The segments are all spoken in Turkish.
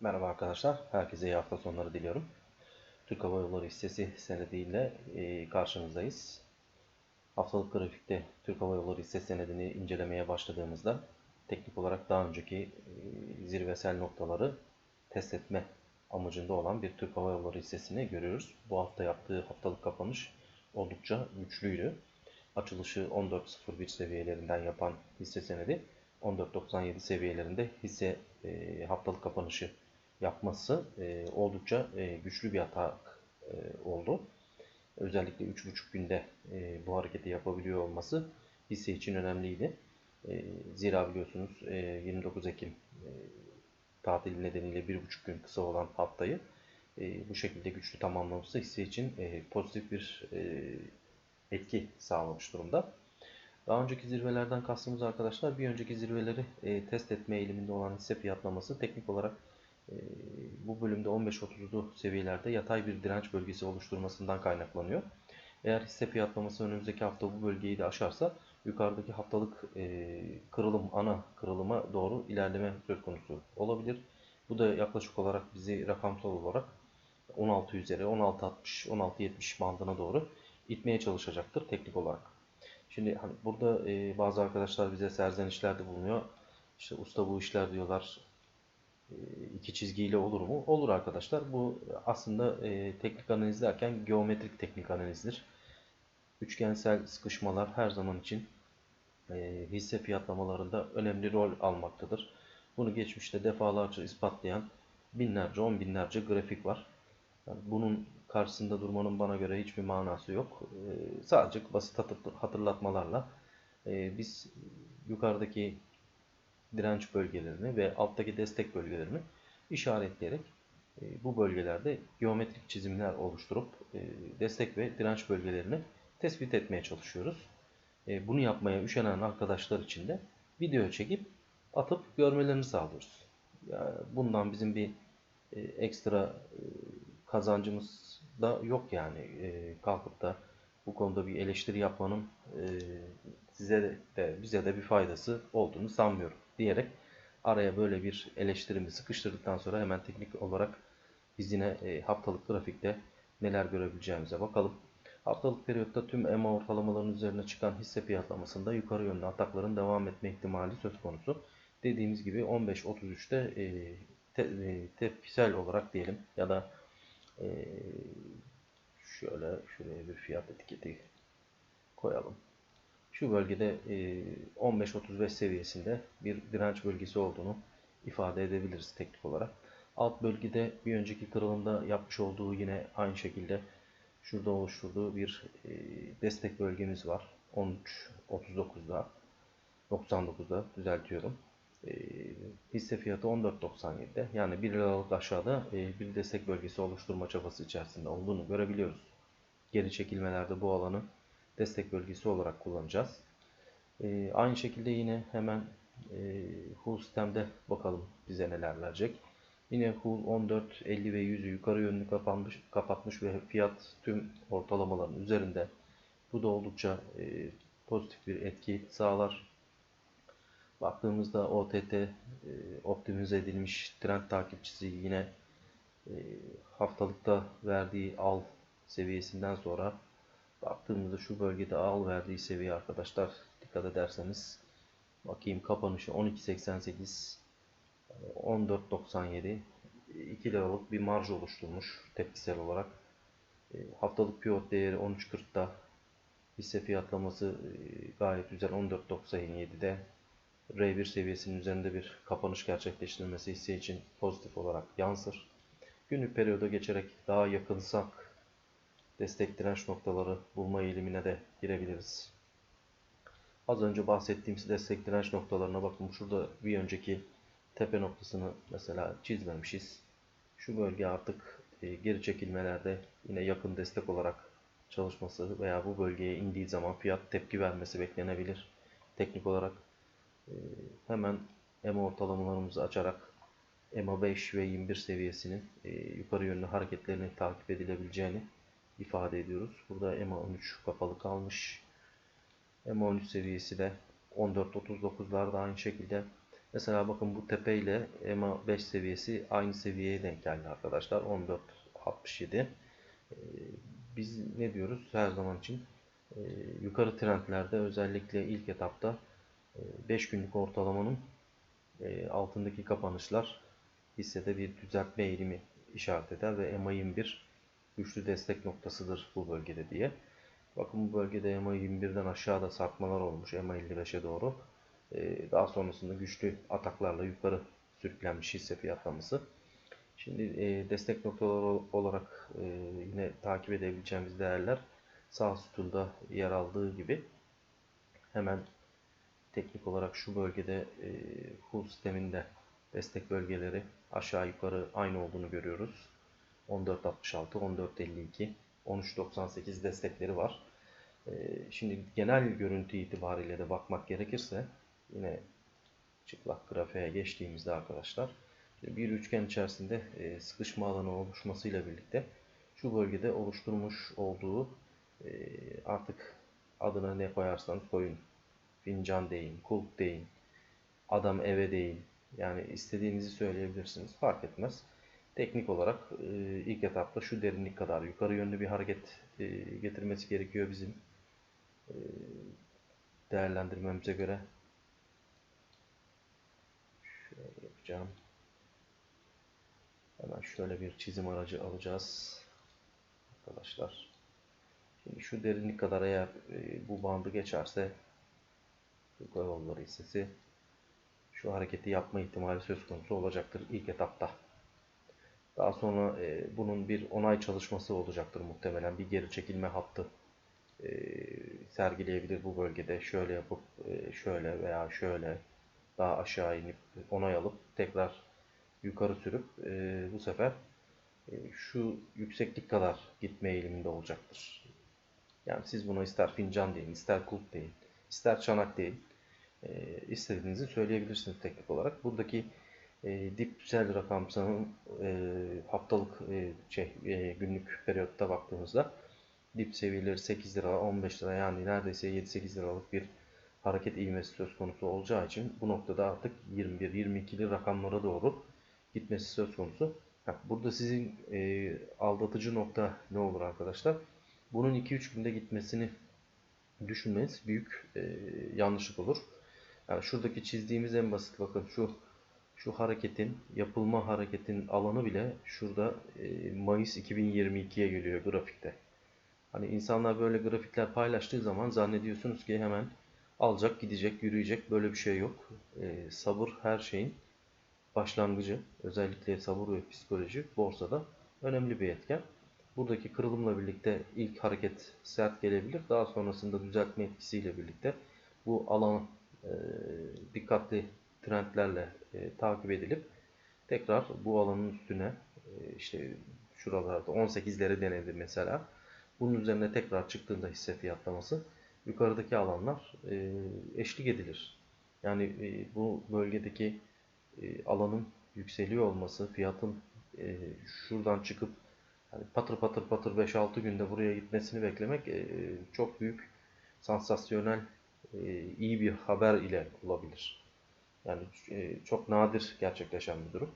Merhaba arkadaşlar, herkese iyi hafta sonları diliyorum. Türk Hava Yolları hissesi senediyle e, karşınızdayız. Haftalık grafikte Türk Hava Yolları hisse senedini incelemeye başladığımızda teknik olarak daha önceki e, zirvesel noktaları test etme amacında olan bir Türk Hava Yolları hissesini görüyoruz. Bu hafta yaptığı haftalık kapanış oldukça güçlüydü. Açılışı 14.01 seviyelerinden yapan hisse senedi 14.97 seviyelerinde hisse e, haftalık kapanışı yapması e, oldukça e, güçlü bir atak e, oldu. Özellikle 3,5 günde e, bu hareketi yapabiliyor olması hisse için önemliydi. E, zira biliyorsunuz e, 29 Ekim e, tatili nedeniyle 1,5 gün kısa olan haftayı e, bu şekilde güçlü tamamlaması hisse için e, pozitif bir e, etki sağlamış durumda. Daha önceki zirvelerden kastımız arkadaşlar bir önceki zirveleri e, test etme eğiliminde olan hisse fiyatlaması teknik olarak bu bölümde 15-30'lu seviyelerde yatay bir direnç bölgesi oluşturmasından kaynaklanıyor. Eğer hisse fiyatlaması önümüzdeki hafta bu bölgeyi de aşarsa yukarıdaki haftalık kırılım ana kırılıma doğru ilerleme söz konusu olabilir. Bu da yaklaşık olarak bizi rakamsal olarak 16 üzeri 16.60 16.70 bandına doğru itmeye çalışacaktır teknik olarak. Şimdi hani burada bazı arkadaşlar bize serzenişlerde bulunuyor. İşte usta bu işler diyorlar. E, iki çizgiyle olur mu? Olur arkadaşlar. Bu aslında e, teknik analiz derken geometrik teknik analizdir. Üçgensel sıkışmalar her zaman için e, hisse fiyatlamalarında önemli rol almaktadır. Bunu geçmişte defalarca ispatlayan binlerce, on binlerce grafik var. Yani bunun karşısında durmanın bana göre hiçbir manası yok. E, sadece basit hatırlatmalarla e, biz yukarıdaki direnç bölgelerini ve alttaki destek bölgelerini işaretleyerek e, bu bölgelerde geometrik çizimler oluşturup e, destek ve direnç bölgelerini tespit etmeye çalışıyoruz. E, bunu yapmaya üşenen arkadaşlar için de video çekip atıp görmelerini sağlıyoruz. Bundan bizim bir ekstra kazancımız da yok yani kalkıp da bu konuda bir eleştiri yapmanın size de bize de bir faydası olduğunu sanmıyorum diyerek araya böyle bir eleştirimi sıkıştırdıktan sonra hemen teknik olarak biz yine e, haftalık grafikte neler görebileceğimize bakalım. Haftalık periyotta tüm EMA ortalamalarının üzerine çıkan hisse fiyatlamasında yukarı yönlü atakların devam etme ihtimali söz konusu. Dediğimiz gibi 15.33'te e, e, tepkisel olarak diyelim ya da e, şöyle şuraya bir fiyat etiketi koyalım. Şu bölgede e, 15-35 seviyesinde bir direnç bölgesi olduğunu ifade edebiliriz teknik olarak. Alt bölgede bir önceki kırılımda yapmış olduğu yine aynı şekilde şurada oluşturduğu bir e, destek bölgemiz var. 13.39'da 99'da düzeltiyorum. E, hisse fiyatı 14.97'de yani 1 liralık aşağıda e, bir destek bölgesi oluşturma çabası içerisinde olduğunu görebiliyoruz. Geri çekilmelerde bu alanı destek bölgesi olarak kullanacağız. E, aynı şekilde yine hemen e, Hull sistemde bakalım bize neler verecek. Yine Hull 14, 50 ve 100'ü yukarı yönlü kapanmış, kapatmış ve fiyat tüm ortalamaların üzerinde. Bu da oldukça e, pozitif bir etki sağlar. Baktığımızda OTT e, optimize edilmiş trend takipçisi yine e, haftalıkta verdiği al seviyesinden sonra baktığımızda şu bölgede al verdiği seviye arkadaşlar dikkat ederseniz bakayım kapanışı 12.88 14.97 2 liralık bir marj oluşturmuş tepkisel olarak. E, haftalık pivot değeri 13.40'da hisse fiyatlaması e, gayet güzel 14.97'de R1 seviyesinin üzerinde bir kapanış gerçekleştirmesi hisse için pozitif olarak yansır. Günlük periyoda geçerek daha yakınsak destek direnç noktaları bulma eğilimine de girebiliriz. Az önce bahsettiğimiz destek direnç noktalarına bakın. Şurada bir önceki tepe noktasını mesela çizmemişiz. Şu bölge artık e, geri çekilmelerde yine yakın destek olarak çalışması veya bu bölgeye indiği zaman fiyat tepki vermesi beklenebilir. Teknik olarak e, hemen EMA ortalamalarımızı açarak EMA 5 ve 21 seviyesinin e, yukarı yönlü hareketlerini takip edilebileceğini ifade ediyoruz. Burada EMA 13 kapalı kalmış. EMA 13 seviyesi de 14.39'larda aynı şekilde Mesela bakın bu tepe ile EMA 5 seviyesi aynı seviyeye denk geldi arkadaşlar. 14.67. Ee, Biz ne diyoruz her zaman için? Ee, Yukarı trendlerde özellikle ilk etapta 5 günlük ortalamanın e, altındaki kapanışlar hissede bir düzeltme eğilimi işaret eder ve EMA 21 güçlü destek noktasıdır bu bölgede diye. Bakın bu bölgede EMA 21'den aşağıda sarkmalar olmuş EMA 55'e doğru. Ee, Daha sonrasında güçlü ataklarla yukarı sürüklenmiş hisse fiyatlaması. Şimdi e, destek noktaları olarak e, yine takip edebileceğimiz değerler sağ sütunda yer aldığı gibi hemen teknik olarak şu bölgede e, full sisteminde destek bölgeleri aşağı yukarı aynı olduğunu görüyoruz. 14.66, 14.52, 13.98 destekleri var. E, şimdi genel görüntü itibariyle de bakmak gerekirse yine çıplak grafiğe geçtiğimizde arkadaşlar bir üçgen içerisinde e, sıkışma alanı oluşmasıyla birlikte şu bölgede oluşturmuş olduğu e, artık adına ne koyarsanız koyun fincan deyin, kulp deyin, adam eve deyin yani istediğinizi söyleyebilirsiniz fark etmez. Teknik olarak e, ilk etapta şu derinlik kadar yukarı yönlü bir hareket getirmesi gerekiyor bizim değerlendirmemize göre şöyle yapacağım. Hemen şöyle bir çizim aracı alacağız. Arkadaşlar. Şimdi şu derinlik kadar eğer e, bu bandı geçerse Hava Yolları hissesi şu hareketi yapma ihtimali söz konusu olacaktır ilk etapta. Daha sonra e, bunun bir onay çalışması olacaktır muhtemelen. Bir geri çekilme hattı e, sergileyebilir bu bölgede. Şöyle yapıp e, şöyle veya şöyle daha aşağı inip onay alıp tekrar yukarı sürüp e, bu sefer e, şu yükseklik kadar gitme eğiliminde olacaktır. Yani siz buna ister fincan deyin, ister kulp deyin, ister çanak deyin. E, istediğinizi söyleyebilirsiniz teknik olarak. Buradaki e, dipsel rakamsanın e, haftalık e, şey e, günlük periyotta baktığımızda dip seviyeleri 8 lira, 15 lira yani neredeyse 7-8 liralık bir hareket ivmesi söz konusu olacağı için bu noktada artık 21-22'li rakamlara doğru gitmesi söz konusu. Burada sizin e, aldatıcı nokta ne olur arkadaşlar? Bunun 2-3 günde gitmesini düşünmeniz büyük e, yanlışlık olur. Yani şuradaki çizdiğimiz en basit bakın şu şu hareketin yapılma hareketin alanı bile şurada e, Mayıs 2022'ye geliyor grafikte. Hani insanlar böyle grafikler paylaştığı zaman zannediyorsunuz ki hemen alacak, gidecek, yürüyecek. Böyle bir şey yok. E, sabır her şeyin başlangıcı. Özellikle sabır ve psikoloji borsada önemli bir etken. Buradaki kırılımla birlikte ilk hareket sert gelebilir. Daha sonrasında düzeltme etkisiyle birlikte bu alan e, dikkatli trendlerle e, takip edilip tekrar bu alanın üstüne e, işte şuralarda 18'leri denedi mesela. Bunun üzerine tekrar çıktığında hisse fiyatlaması yukarıdaki alanlar e, eşlik edilir. Yani e, bu bölgedeki e, alanın yükseliyor olması, fiyatın e, şuradan çıkıp yani patır patır patır 5-6 günde buraya gitmesini beklemek e, çok büyük sansasyonel e, iyi bir haber ile olabilir. Yani e, çok nadir gerçekleşen bir durum.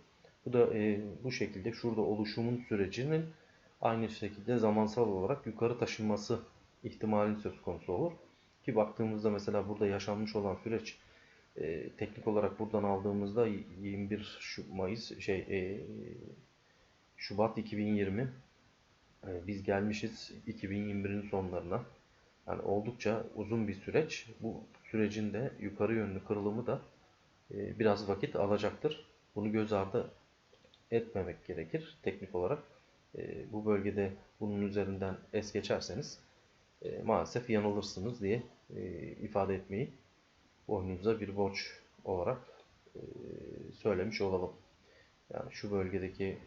Bu da e, bu şekilde şurada oluşumun sürecinin aynı şekilde zamansal olarak yukarı taşınması ihtimalin söz konusu olur. Ki baktığımızda mesela burada yaşanmış olan süreç e, teknik olarak buradan aldığımızda 21 Şu Mayıs şey Şubat 2020 e, biz gelmişiz 2021'in sonlarına. Yani oldukça uzun bir süreç. Bu sürecin de yukarı yönlü kırılımı da biraz vakit alacaktır. Bunu göz ardı etmemek gerekir teknik olarak. E, bu bölgede bunun üzerinden es geçerseniz e, maalesef yanılırsınız diye e, ifade etmeyi boynunuza bir borç olarak e, söylemiş olalım. Yani şu bölgedeki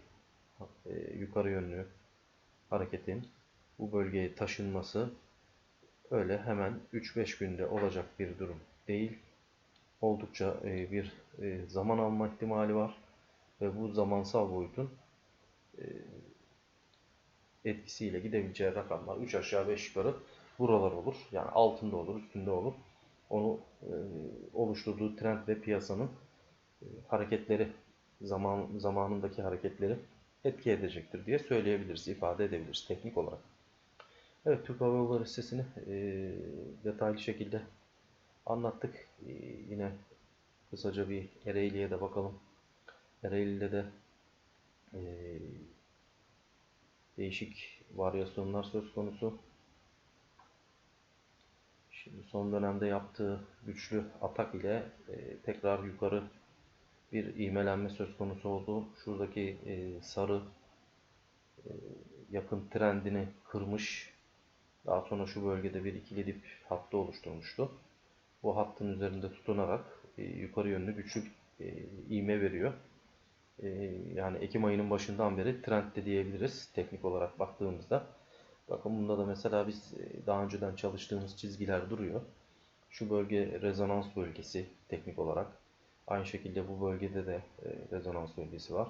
e, yukarı yönlü hareketin bu bölgeye taşınması öyle hemen 3-5 günde olacak bir durum değil. Oldukça e, bir e, zaman alma ihtimali var ve bu zamansal boyutun e, etkisiyle gidebileceği rakamlar 3 aşağı 5 yukarı buralar olur. Yani altında olur, üstünde olur. Onu oluşturduğu trend ve piyasanın hareketleri zaman zamanındaki hareketleri etki edecektir diye söyleyebiliriz, ifade edebiliriz teknik olarak. Evet, Türk Hava Yolları hissesini e, detaylı şekilde anlattık. E, yine kısaca bir Ereğli'ye de bakalım. Ereğli'de de e, değişik varyasyonlar söz konusu. Şimdi son dönemde yaptığı güçlü atak ile e, tekrar yukarı bir ivmelenme söz konusu oldu. Şuradaki e, sarı e, yakın trendini kırmış. Daha sonra şu bölgede bir ikili dip hattı oluşturmuştu. Bu hattın üzerinde tutunarak e, yukarı yönlü güçlü e, ivme veriyor. E, yani Ekim ayının başından beri trend de diyebiliriz teknik olarak baktığımızda. Bakın bunda da mesela biz e, daha önceden çalıştığımız çizgiler duruyor. Şu bölge rezonans bölgesi teknik olarak. Aynı şekilde bu bölgede de e, rezonans bölgesi var.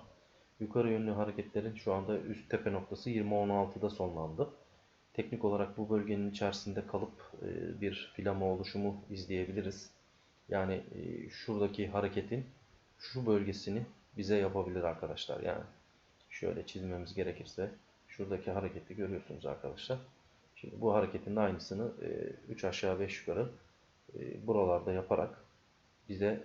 Yukarı yönlü hareketlerin şu anda üst tepe noktası 20.16'da sonlandı. Teknik olarak bu bölgenin içerisinde kalıp e, bir filama oluşumu izleyebiliriz. Yani e, şuradaki hareketin şu bölgesini bize yapabilir arkadaşlar. Yani şöyle çizmemiz gerekirse şuradaki hareketi görüyorsunuz arkadaşlar. Şimdi bu hareketin aynısını 3 aşağı 5 yukarı buralarda yaparak bize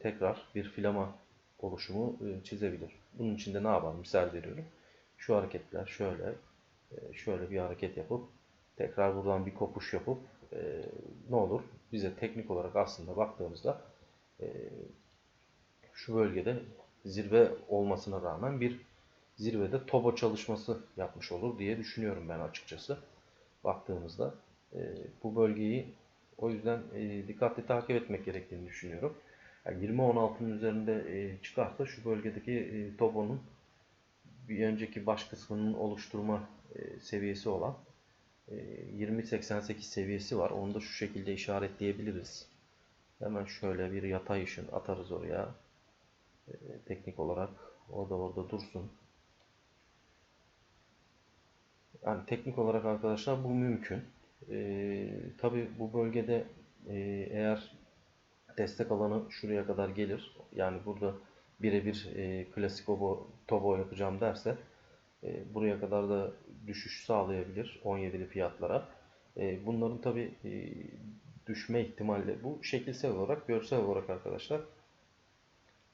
tekrar bir filama oluşumu çizebilir. Bunun için de ne yapalım? Misal veriyorum. Şu hareketler şöyle şöyle bir hareket yapıp tekrar buradan bir kopuş yapıp ne olur? Bize teknik olarak aslında baktığımızda şu bölgede zirve olmasına rağmen bir zirvede tobo çalışması yapmış olur diye düşünüyorum ben açıkçası. Baktığımızda bu bölgeyi o yüzden dikkatli takip etmek gerektiğini düşünüyorum. Yani 20-16'nın üzerinde çıkarsa şu bölgedeki tobonun bir önceki baş kısmının oluşturma seviyesi olan 20-88 seviyesi var. Onu da şu şekilde işaretleyebiliriz. Hemen şöyle bir yatay ışın atarız oraya. Teknik olarak o da orada dursun. Yani teknik olarak arkadaşlar bu mümkün. Ee, Tabi bu bölgede e, eğer destek alanı şuraya kadar gelir. Yani burada birebir e, klasik obo, tobo yapacağım derse e, buraya kadar da düşüş sağlayabilir 17'li fiyatlara. E, bunların tabi e, düşme ihtimali bu şekilsel olarak görsel olarak arkadaşlar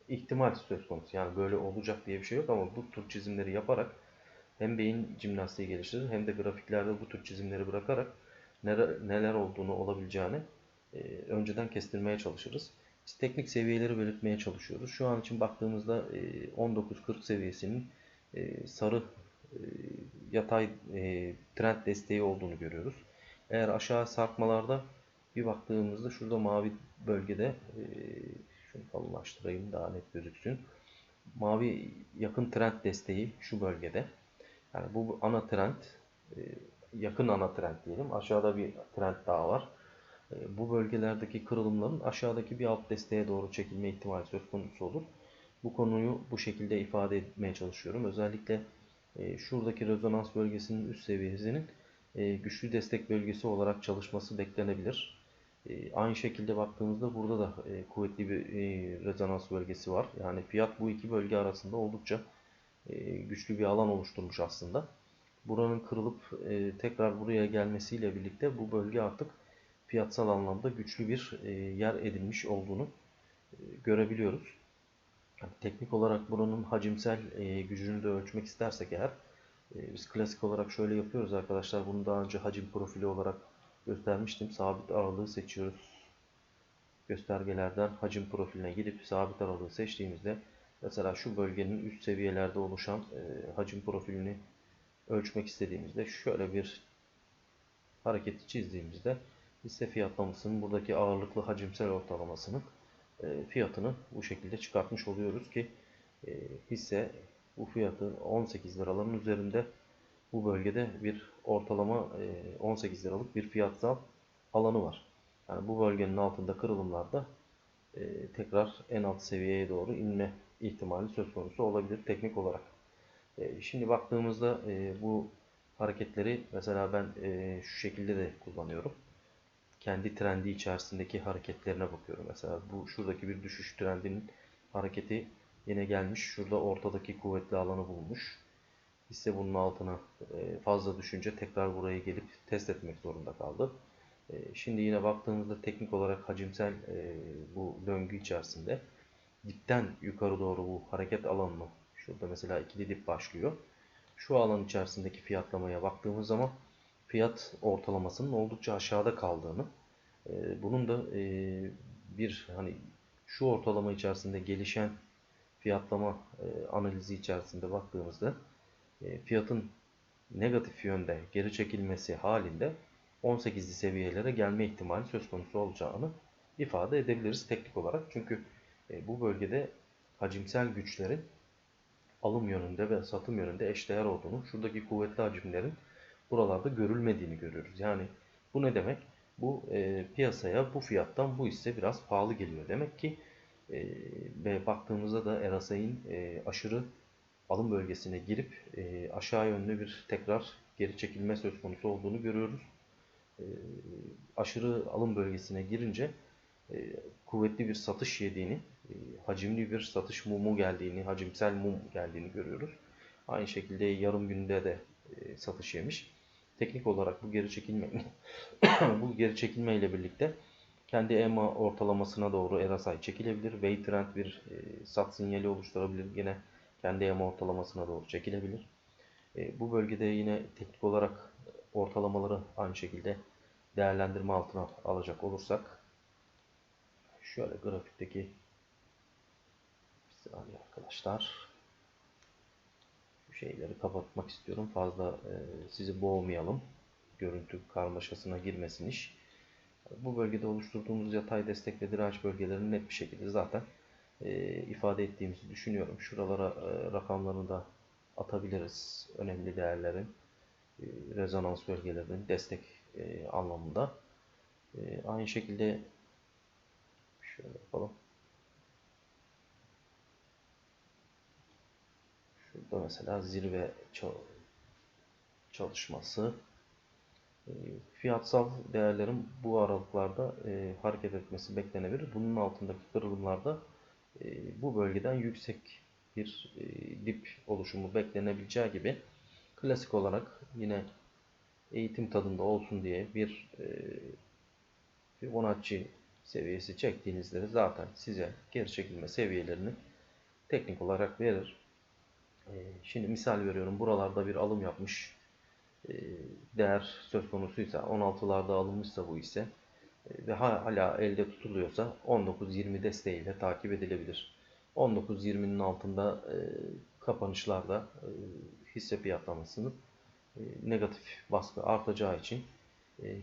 ihtimal söz konusu. Yani böyle olacak diye bir şey yok ama bu tür çizimleri yaparak hem beyin jimnastiği geliştirir hem de grafiklerde bu tür çizimleri bırakarak neler, neler olduğunu olabileceğini e, önceden kestirmeye çalışırız. Biz teknik seviyeleri belirtmeye çalışıyoruz. Şu an için baktığımızda e, 19.40 seviyesinin e, sarı e, yatay e, trend desteği olduğunu görüyoruz. Eğer aşağı sarkmalarda bir baktığımızda şurada mavi bölgede e, şunu kalınlaştırayım daha net gözüksün. Mavi yakın trend desteği şu bölgede. Yani bu ana trend, e, yakın ana trend diyelim. Aşağıda bir trend daha var. E, bu bölgelerdeki kırılımların aşağıdaki bir alt desteğe doğru çekilme ihtimali söz konusu olur. Bu konuyu bu şekilde ifade etmeye çalışıyorum. Özellikle e, şuradaki rezonans bölgesinin üst seviyesinin güçlü destek bölgesi olarak çalışması beklenebilir. Aynı şekilde baktığımızda burada da kuvvetli bir rezonans bölgesi var. Yani fiyat bu iki bölge arasında oldukça e, güçlü bir alan oluşturmuş aslında. Buranın kırılıp e, tekrar buraya gelmesiyle birlikte bu bölge artık fiyatsal anlamda güçlü bir e, yer edinmiş olduğunu görebiliyoruz. teknik olarak buranın hacimsel gücünü de ölçmek istersek eğer biz klasik olarak şöyle yapıyoruz arkadaşlar. Bunu daha önce hacim profili olarak göstermiştim. Sabit aralığı seçiyoruz. Göstergelerden hacim profiline gidip sabit aralığı seçtiğimizde Mesela şu bölgenin üst seviyelerde oluşan e, hacim profilini ölçmek istediğimizde şöyle bir hareketi çizdiğimizde hisse fiyatlamasının buradaki ağırlıklı hacimsel ortalamasının e, fiyatını bu şekilde çıkartmış oluyoruz ki e, hisse bu fiyatı 18 liraların üzerinde bu bölgede bir ortalama e, 18 liralık bir fiyatsal alanı var. Yani bu bölgenin altında kırılımlarda e, tekrar en alt seviyeye doğru inme ihtimali söz konusu olabilir teknik olarak. E, şimdi baktığımızda e, bu hareketleri mesela ben e, şu şekilde de kullanıyorum. Kendi trendi içerisindeki hareketlerine bakıyorum. Mesela bu şuradaki bir düşüş trendinin hareketi yine gelmiş. Şurada ortadaki kuvvetli alanı bulmuş. Hisse bunun altına e, fazla düşünce tekrar buraya gelip test etmek zorunda kaldı. E, Şimdi yine baktığımızda teknik olarak hacimsel e, bu döngü içerisinde dipten yukarı doğru bu hareket alanını şurada mesela ikili dip başlıyor. Şu alan içerisindeki fiyatlamaya baktığımız zaman fiyat ortalamasının oldukça aşağıda kaldığını e, bunun da e, bir hani şu ortalama içerisinde gelişen fiyatlama e, analizi içerisinde baktığımızda e, fiyatın negatif yönde geri çekilmesi halinde 18'li seviyelere gelme ihtimali söz konusu olacağını ifade edebiliriz teknik olarak. Çünkü e, bu bölgede hacimsel güçlerin alım yönünde ve satım yönünde eşdeğer olduğunu, şuradaki kuvvetli hacimlerin buralarda görülmediğini görüyoruz. Yani bu ne demek? Bu e, piyasaya bu fiyattan bu hisse biraz pahalı geliyor. Demek ki e, ve baktığımızda da RSI'nin e, aşırı alım bölgesine girip e, aşağı yönlü bir tekrar geri çekilme söz konusu olduğunu görüyoruz. E, aşırı alım bölgesine girince e, kuvvetli bir satış yediğini, e, hacimli bir satış mumu geldiğini, hacimsel mum geldiğini görüyoruz. Aynı şekilde yarım günde de e, satış yemiş. Teknik olarak bu geri çekilme bu geri çekilme ile birlikte kendi EMA ortalamasına doğru RSI çekilebilir. Weight trend bir e, sat sinyali oluşturabilir. Yine kendi EMA ortalamasına doğru çekilebilir. E, bu bölgede yine teknik olarak ortalamaları aynı şekilde değerlendirme altına alacak olursak şöyle grafikteki bir saniye arkadaşlar şeyleri kapatmak istiyorum. Fazla e, sizi boğmayalım. Görüntü karmaşasına girmesin iş. Bu bölgede oluşturduğumuz yatay destek ve direnç bölgelerini net bir şekilde zaten e, ifade ettiğimizi düşünüyorum. Şuralara e, rakamlarını da atabiliriz. Önemli değerlerin e, rezonans bölgelerinin destek e, anlamında. E, aynı şekilde şöyle yapalım. Şurada mesela zirve çalışması. E, fiyatsal değerlerin bu aralıklarda e, hareket etmesi beklenebilir. Bunun altındaki kırılımlarda e, bu bölgeden yüksek bir e, dip oluşumu beklenebileceği gibi klasik olarak yine eğitim tadında olsun diye bir Fibonacci seviyesi çektiğinizde zaten size geri çekilme seviyelerini teknik olarak verir. E, şimdi misal veriyorum buralarda bir alım yapmış e, değer söz konusuysa 16'larda alınmışsa bu ise e, ve hala elde tutuluyorsa 19-20 desteğiyle takip edilebilir. 19-20'nin altında e, kapanışlarda hisse fiyatlamasının negatif baskı artacağı için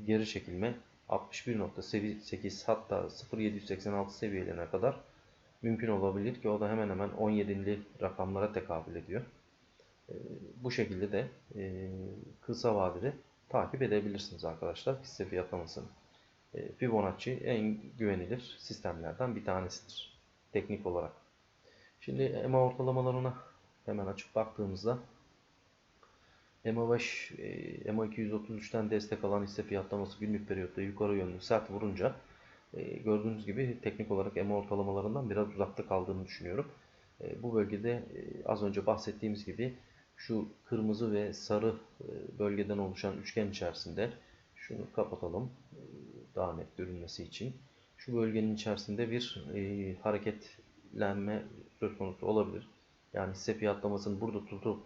geri çekilme 61.8 hatta 0.786 seviyelerine kadar mümkün olabilir ki o da hemen hemen 17'li rakamlara tekabül ediyor. E, bu şekilde de e, kısa vadede takip edebilirsiniz arkadaşlar hisse fiyatlamasını. E, Fibonacci en güvenilir sistemlerden bir tanesidir teknik olarak. Şimdi EMA ortalamalarına hemen açıp baktığımızda EMA 5, EMA 233'ten destek alan hisse fiyatlaması günlük periyotta yukarı yönlü sert vurunca gördüğünüz gibi teknik olarak EMA ortalamalarından biraz uzakta kaldığını düşünüyorum. E, bu bölgede e, az önce bahsettiğimiz gibi şu kırmızı ve sarı bölgeden oluşan üçgen içerisinde şunu kapatalım daha net görünmesi için. Şu bölgenin içerisinde bir hareketlenme söz konusu olabilir. Yani hisse fiyatlamasını burada tutup